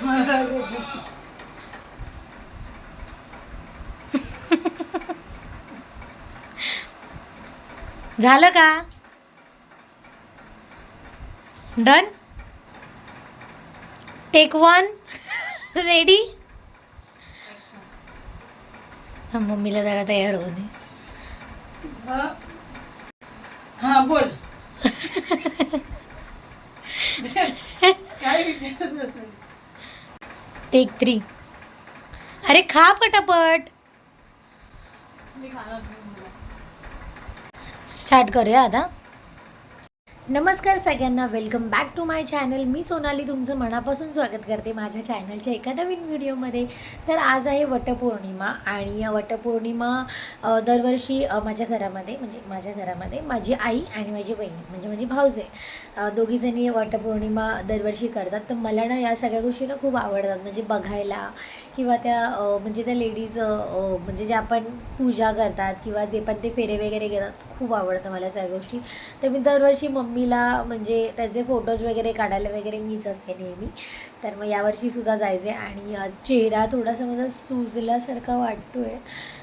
झालं का? Done take one ready मम्मीला जरा तयार होऊ दे. हा बोल. टेक थ्री अरे खा पटापट. स्टार्ट करूया आता. नमस्कार सगळ्यांना. Welcome back to my channel मी सोनाली तुमचं मनापासून स्वागत करते माझ्या चॅनलच्या एका नवीन व्हिडिओमध्ये तर आज आहे वटपौर्णिमा आणि या वटपौर्णिमा दरवर्षी माझ्या घरामध्ये म्हणजे माझ्या घरामध्ये माझी आई आणि माझी बहीण म्हणजे माझी भाऊजे दोघीजणी वटपौर्णिमा दरवर्षी करतात. तर मला ना या सगळ्या गोष्टी ना खूप आवडतात. म्हणजे बघायला किंवा त्या म्हणजे त्या लेडीज म्हणजे जे आपण पूजा करतात किंवा जे पण ते फेरे वगैरे घेतात खूप आवडतं मला सगळ्या गोष्टी. तर मी दरवर्षी मम्मीला म्हणजे त्याचे फोटोज वगैरे काढायला वगैरे मीच असते नेहमी. तर मग यावर्षीसुद्धा जायचे आणि चेहरा थोडासा माझा सुजल्यासारखा वाटतो आहे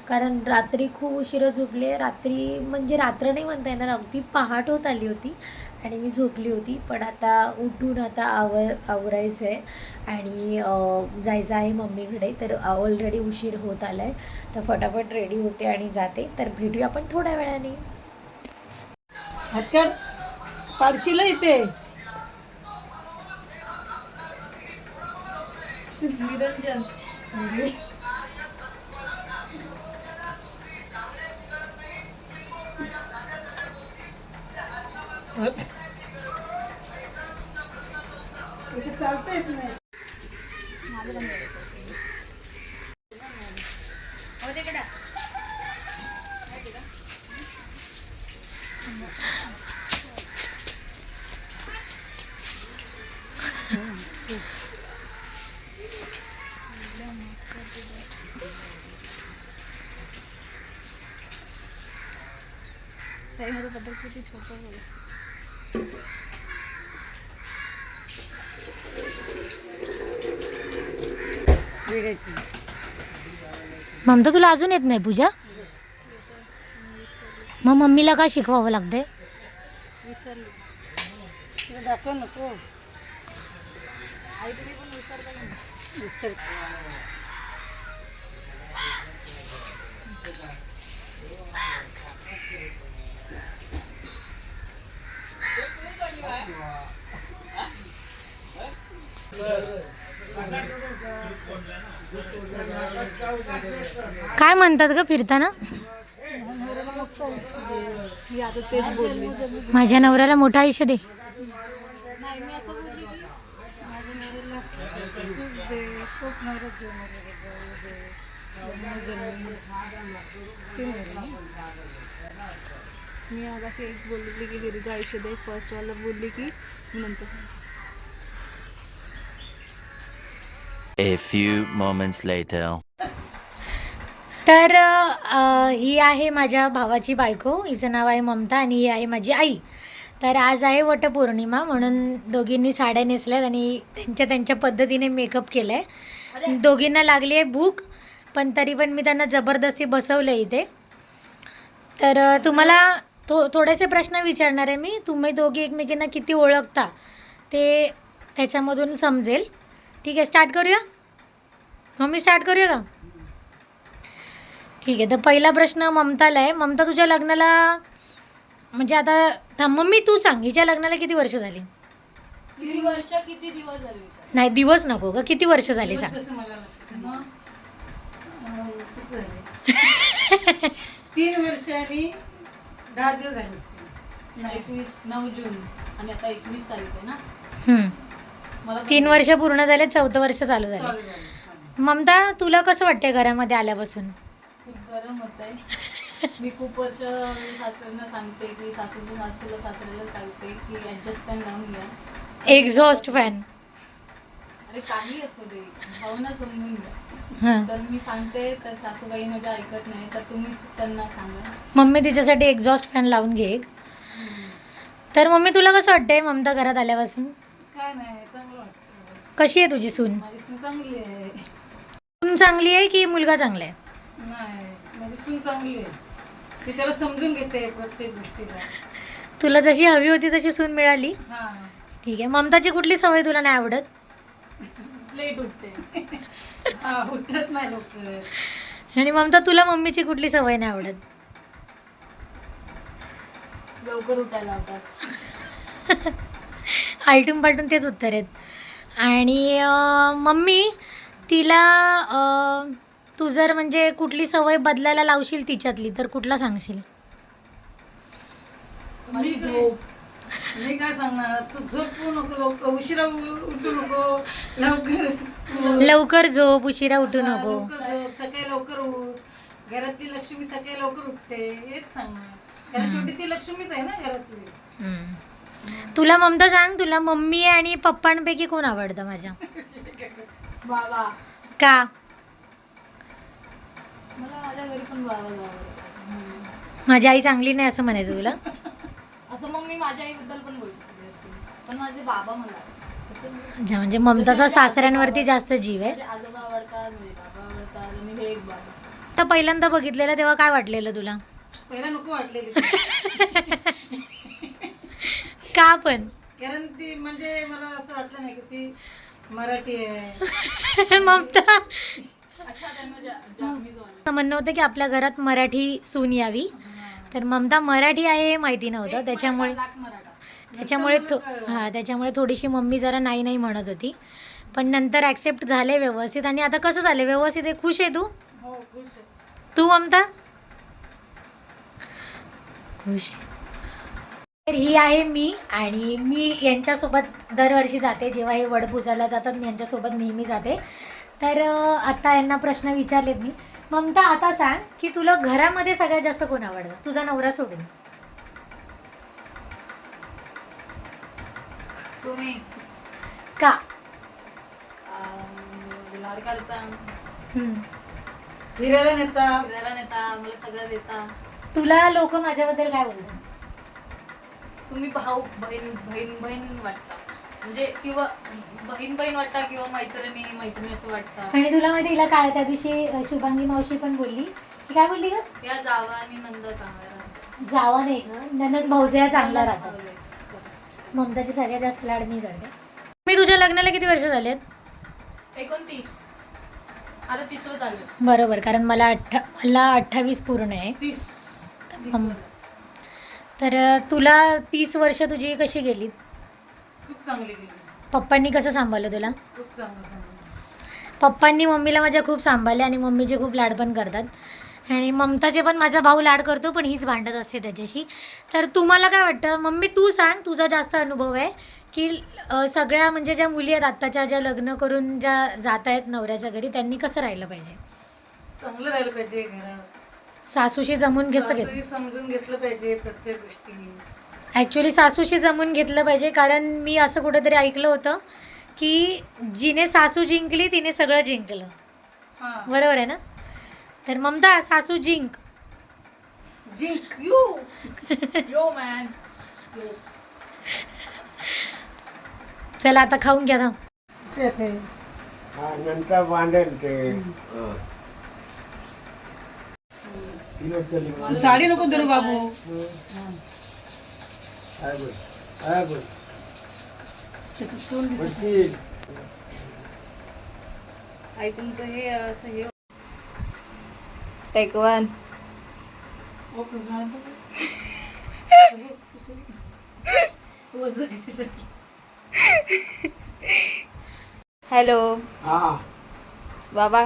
कारण रात्री खूप उशिरा झोपले. रात्री म्हणजे रात्र नाही म्हणता येणार अगदी पहाट होत आली होती. आणि मी झोपली होती पण आता उठून आता आवर आवरायचं आहे आणि जायचं आहे मम्मीकडे तर ऑलरेडी उशीर होत आला आहे तर फटाफट रेडी होते आणि जाते. तर भेटूया आपण थोड्या वेळाने. हटकट पाडशीला निरंजन इथे चालता येत नाही विडायची ममता तुला अजून येत नाही पूजा? मग मम्मीला का शिकवावं लागतंय? तुला नको काय म्हणतात ग फिरताना? माझ्या नवऱ्याला मोठं आयुष्य दे. मी अशी एक बोलली की दीर्घ आयुष्य दे फर्स्ट वाला बोलली की नंतर. A few moments later. तर अ, ही आहे माझ्या भावाची बायको. हिचं नाव आहे ममता आणि ही आहे माझी आई. तर आज आहे वटपौर्णिमा म्हणून दोघींनी साड्या नेसल्यात आणि त्यांच्या त्यांच्या पद्धतीने मेकअप केलं आहे दोघींना लागली आहे भूक पण तरी पण मी त्यांना जबरदस्ती बसवलं इथे. तर अ, तुम्हाला थो थोडेसे प्रश्न विचारणार आहे मी. तुम्ही दोघी एकमेकींना किती ओळखता ते त्याच्यामधून समजेल. ठीक आहे स्टार्ट करूया? मम्मी स्टार्ट करूया का? ठीक आहे तर पहिला प्रश्न ममताला आहे. ममता तुझ्या लग्नाला म्हणजे आता थांब मम्मी तू सांग हिच्या लग्नाला किती वर्ष झाली? किती वर्ष किती दिवस झाले नाही दिवस नको का किती वर्ष झाली सांग? तीन वर्ष आणि दहा दिवस झाले. एकवीस नऊ जून. आणि आता एकवीस तारीख आहे ना? हम्म. मला तीन वर्ष पूर्ण झाले चौथं वर्ष चालू झालं. चालू झालं. ममता तुला कसं वाटतंय घरामध्ये आल्यापासून? खूप गरम होत आहे मी खूप वर्ष सासऱ्यांना सांगते की सासूला सासूला सासऱ्याला सांगते की ॲडजस्ट फॅन लावून घ्या. एक्झॉस्ट फॅन अरे काही असू दे भावना समजून घ्या. तर मी सांगते तर सासूबाई माझ्या ऐकत नाही तर तुम्हीच त्यांना सांगा. मम्मी तिच्यासाठी एक्झॉस्ट फॅन लावून घे एक. तर मम्मी तुला कसं वाटतंय ममता घरात आल्यापासून? काय नाही चांगलं वाटतं कशी आहे तुझी सून? माझी सून चांगली आहे. सून चांगली आहे की मुलगा चांगला आहे? नाही माझी सून चांगली आहे. ती त्याला समजून घेते प्रत्येक गोष्टीला. तुला जशी हवी होती तशी सून मिळाली? हा. ठीक आहे. ममताची कुठली सवय तुला नाही आवडत? लेट उठते. हा उठत नाही लवकर आणि ममता तुला मम्मीची कुठली सवय नाही आवडत? लवकर उठायला लावतात. आलटून पालटून तेच उत्तर आहेत. आणि अं, मम्मी तिला अं, तू जर म्हणजे कुठली सवय बदलायला लावशील तिच्यातली तर कुठला सांगशील? माझी झोप. मी काय सांगणार? तू झोपू नको लवकर उशिरा उठू नको. लवकर लवकर झोप उशिरा उठू नको. लवकर झोप. सकाळी लवकर उठ. घरातली लक्ष्मी सकाळी लवकर उठते. हेच सांगणार. कारण शेवटी ती लक्ष्मीच आहे ना घरातली. हम्म. तुला ममता सांग तुला मम्मी आणि पप्पांपैकी कोण आवडतं माझ्या? बाबा. का? मला माझ्या घरी पण बाबा माझी आई चांगली नाही असं म्हणायचं तुला. आता मग मी माझ्या आईबद्दल पण बोलू शकते असते पण माझे बाबा मला. अच्छा, म्हणजे ममताचा सासऱ्यांवरती जास्त जीव आहे. माझे आजोबा आवडतात माझे बाबा आवडतात आणि हे एक बाबा. आता पहिल्यांदा बघितलेलं तेव्हा काय वाटलेलं तुला? पहिला नको वाटलेली. का पण? कारण ती म्हणजे मला असं वाटलं नाही की ती मराठी आहे. ममता. अच्छा त्यांना जा- जापनीज वाटतं. असं म्हणणं होतं की आपल्या घरात मराठी सून यावी. तर ममता मराठी आहे हे माहिती नव्हतं. त्याच्यामुळे त्याच्यामुळे थो हां त्याच्यामुळे थोडीशी मम्मी जरा नाही नाही म्हणत होती. पण नंतर ॲक्सेप्ट झाले व्यवस्थित. आणि आता कसं झालं? व्यवस्थित आहे? खुश आहे तू? हो तू ममता? खुश आहे. तर ही आहे मी आणि मी यांच्यासोबत दरवर्षी जाते. जेव्हा हे वडपूजाला जातात मी यांच्यासोबत नेहमी जाते. तर आता यांना प्रश्न विचारलेत मी. ममता आता सांग की तुला घरामध्ये सगळ्यात जास्त कोण आवडतं? तुझा नवरा सोडून. तुम्ही. का? अं, लाड करता. हम्म. फिरायला नेता. फिरायला नेता मला सगळं देता. तुला लोक माझ्याबद्दल काय बोलतात? तुम्ही भाऊ बहीण बहीण बहीण वाटता. म्हणजे किंवा बहीण बहीण वाटता किंवा मैत्रिणी मैत्रिणी असं वाटतं. आणि तुला माहिती हिला काय त्या दिवशी अं, शुभांगी मावशी पण बोलली. काय बोलली ग? या जावा आणि नंद चांगला. जावा नाही ग. ननंद भाऊजया चांगला राहतात. ममताची सगळ्यात जास्त लाड मी करते. मी तुझ्या लग्नाला किती वर्ष झालेत? एकोणतीस. आता तिसवं झालं. बरोबर कारण मला अठ्ठा मला अठ्ठावीस पूर्ण आहे. तीस. तर अं, तुला तीस वर्ष तुझी कशी गेली खूप चांगली गेली पप्पांनी कसं सांभाळलं तुला? खूप चांगलं सांगितलं पप्पांनी मम्मीला माझ्या खूप सांभाळले आणि मम्मीचे खूप लाड पण करतात. आणि ममताचे पण माझा भाऊ लाड करतो पण हीच भांडत असते त्याच्याशी. तर तुम्हाला काय वाटतं मम्मी तू सांग तुझा जास्त अनुभव आहे की अं, सगळ्या म्हणजे ज्या मुली आहेत आत्ताच्या ज्या लग्न करून ज्या जात आहेत नवऱ्याच्या घरी त्यांनी कसं राहिलं पाहिजे? चांगलं राहिलं पाहिजे घरात. सासूशी जमून कसं घेत सासूही समजून घेतलं पाहिजे प्रत्येक गोष्टी ॲक्च्युली सासूशी जमून घेतलं पाहिजे कारण मी असं कुठेतरी ऐकलं होतं की जिने सासू जिंकली तिने सगळं जिंकलं. हा. बरोबर आहे ना? तर ममता सासू जिंक. जिंक. यू. यो मॅन चला आता खाऊन घ्या ना. हा, नंतर बांधेल ते. हा. साडी नको धरू बाबू. काय बोल काय बोल त्याचं तोंड दिसत बसशील. आई तुमचं हे असं हे किती टाकलं? हॅलो हा. बाबा.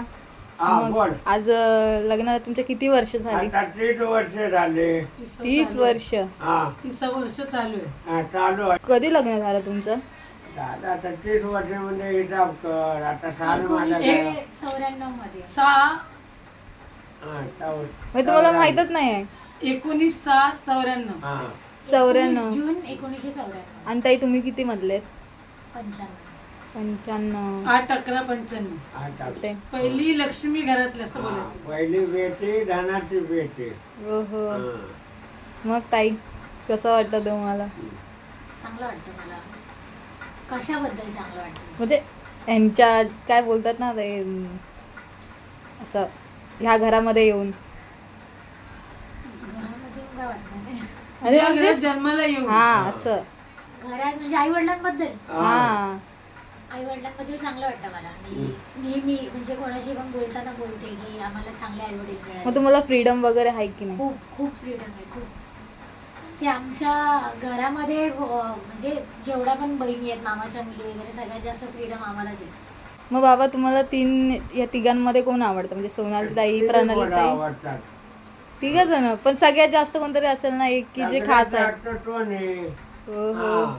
मग आज लग्नाला तुमच्या किती वर्ष झाली? आता तीस वर्ष झाले. तीस. वर्ष. हा. तिसरं वर्ष चालू आहे. हा, चालू आहे. कधी लग्न झालं तुमचं? दादा आता तीस वर्षामध्ये हिसाब कर. आता साल चौऱ्याण्णवमध्ये सहा. हा, चौ- म्हणजे तुम्हाला माहीतच नाही आहे एकोणीस सहा चौऱ्याण्णव. हा. चौऱ्याण्णव. जून एकोणीसशे चौऱ्याण्णव. आणि ताई तुम्ही किती मधले पंच्याण्णव. पंच्याण्णव. आठ अकरा पंच्याण्णव. आता पहिली लक्ष्मी घरातली असं बोलायचं. पहिली बेटी धनाची बेटी हो. मग ताई कसं वाटतं तुम्हाला? चांगलं वाटतं मला. कशाबद्दल चांगलं वाटतं? म्हणजे यांच्या काय बोलतात ना ते अं, असं ह्या घरामध्ये येऊन. घरामध्ये काय नाही. अरे तुझ्या म्हणजे घरात जन्माला येऊ हा असं. घरात म्हणजे आई वडिलांबद्दल हा. आई वडिलांबद्दल चांगलं वाटतं मला. मी नेहमी म्हणजे कोणाशी पण बोलताना बोलते की आम्हाला चांगले आई वडील मग मिळाले तुम्हाला फ्रीडम वगैरे आहे की नाही? खूप खूप फ्रीडम आहे खूप. म्हणजे आमच्या घरामध्ये अं, म्हणजे जेवढ्या पण बहिणी आहेत मामाच्या मुली वगैरे सगळ्यात जास्त फ्रीडम आम्हालाच आहे. मग बाबा तुम्हाला तीन या तिघांमध्ये कोण आवडतं? म्हणजे सोनाली ताई तिघे प्रणाली मला ताई? आवडतात. तिघ जण पण सगळ्यात जास्त कोणतरी असेल ना एक की जे खास आहे. तो नाही. हो हो हा,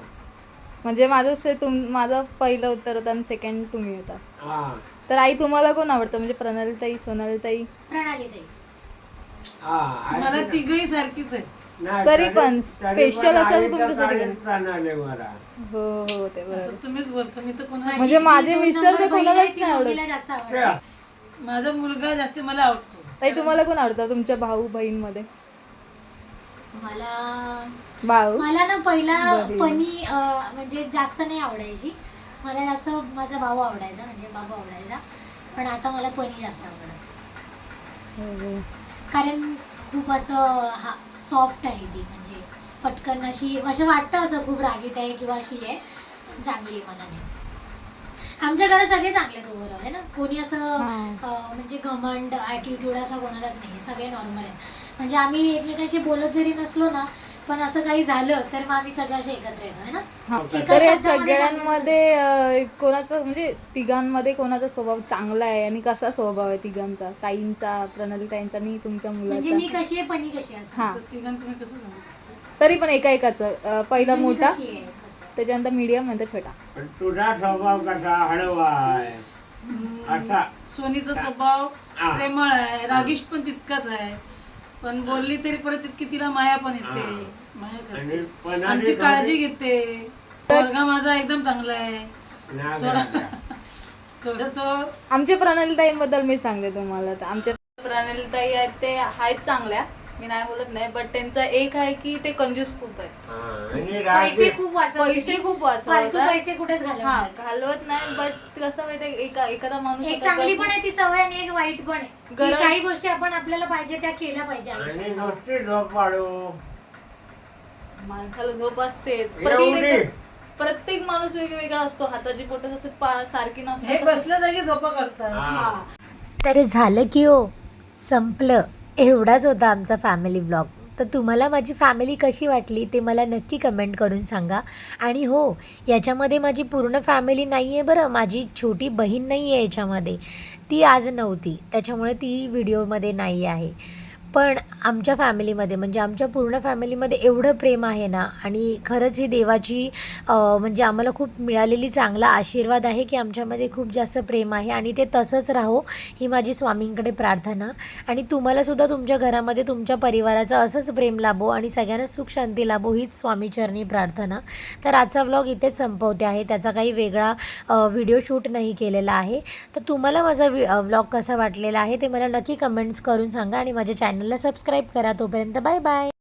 म्हणजे माझं से तुम माझं पहिलं उत्तर होतं आणि सेकंड तुम्ही होता. हा, तर आई तुम्हाला कोण आवडतं? म्हणजे प्रणाली ताई सोनाली ताई प्रणाली ताई हा. आई मला तिघही सारखीच आहे नाही, तरी पण तरी special पण असेल. प्रणाली मला. हो हो ते बरोबर. असं तुम्हीच बोलता मी तर कोणा म्हणजे माझे मिस्टर नंबर ते बहीण कोणालाच नाही आवडत. जास्त माझा मुलगा जास्त मला आवडतो. ताई तुम्हाला कोण आवडतं? तुमच्या भाऊ बहीणमध्ये मला मला ना पहिला. पनी म्हणजे जास्त नाही आवडायची. मला जास्त माझा भाऊ आवडायचा म्हणजे बाबू आवडायचा. पण आता मला पनी जास्त आवडत. हो. कारण खूप असं हा सॉफ्ट आहे ती. म्हणजे पटकन अशी असं वाटतं असं खूप रागीट आहे किंवा अशी आहे पण चांगली आहे मनाने. आमच्या घरात सगळे चांगले आहेत ओव्हरऑल आहे ना? कोणी असं म्हणजे घमंड ॲटिट्यूड असा कोणालाच नाही सगळे नॉर्मल आहेत. म्हणजे आम्ही एकमेकांशी बोलत जरी नसलो ना पण असं काही झालं तर मग आम्ही सगळे असे एकत्र येतो ना. एका तर या शब्दामध्ये सगळ्यांमध्ये अं, कोणाचा म्हणजे तिघांमध्ये कोणाचा स्वभाव चांगला आहे आणि कसा स्वभाव आहे तिघांचा? ताईंचा प्रणाली ताईंचा आणि तुमच्या म्हणजे मी मुलाचा कशी आहे पनी कशी आहे असं. हा. तर तिघांचं तुम्ही कसं सांगू शकता? तरी पण एका एकाचं. अं, पहिला म्हणजे मी मोठा कशी आहे, कसं. त्याच्यानंतर मीडियम नंतर छोटा. पण तुझा स्वभाव कसा हळवा आहे असा. सोनीचा स्वभाव हा. प्रेमळ आहे रागिष्ट पण तितकाच आहे. पण बोलली तरी परत तितकी तिला माया पण येते. माया आणि करते पणाने आमची काळजी घेते. पोरगा माझा एकदम चांगला आहे. ना थोडा घरातल्या. थोडं तो आमच्या प्रणाली ताईंबद्दल मी सांगते तुम्हाला. तर आमच्या प्रणाली ताई आहेत ते आहेत चांगल्या. मी नाही बोलत नाही बट त्यांचा एक आहे की ते कंजूस खूप आहे. हा, आणि पैसे राहते खूप पैसे खूप फालतू वाचवतात पैसे कुठेच हा घालवत घालवत नाही बट कसं माहितीये एका एखादा माणूस एक होता चांगली पण आहे ती सवय आणि एक वाईट पण आहे. की गरज- काही गोष्टी आपण आपल्याला पाहिजे त्या केल्या पाहिजे आणि आयुष्यात. नुसती झोप पाडू माणसाला झोप असते. एवढी? प्रत्येक प्रत्येक माणूस वेगवेगळा असतो. हाताची बोट जसं पा- सारखी हे नसतात बसल्या जागी झोपा करतात. तर झालं की हो संपलं. एवढाच होता आमचा फॅमिली ब्लॉग तर तुम्हाला माझी फॅमिली कशी वाटली ते मला नक्की कमेंट करून सांगा. आणि हो याच्यामध्ये माझी पूर्ण फॅमिली नाही आहे बरं. माझी छोटी बहीण नाही आहे याच्यामध्ये. ती आज नव्हती. त्याच्यामुळे ती व्हिडिओमध्ये नाही आहे. पण आमच्या फॅमिलीमध्ये म्हणजे आमच्या पूर्ण फॅमिलीमध्ये एवढं प्रेम आहे ना आणि खरंच ही देवाची म्हणजे आम्हाला खूप मिळालेली चांगला आशीर्वाद आहे की आमच्यामध्ये खूप जास्त प्रेम आहे आणि ते तसंच राहो ही माझी स्वामींकडे प्रार्थना. आणि तुम्हालासुद्धा तुमच्या घरामध्ये तुमच्या परिवाराचं असंच प्रेम लाभो आणि सगळ्यांना सुख शांती लाभो हीच स्वामीचरणी प्रार्थना. तर आजचा व्लॉग इथेच संपवते आहे. त्याचा काही वेगळा व्हिडिओ शूट नाही केलेला आहे. तर तुम्हाला माझा व्लॉग कसा वाटलेला आहे ते मला नक्की कमेंट्स करून सांगा आणि माझ्या चॅनल चॅनलला सबस्क्राईब करा तोपर्यंत बाय बाय.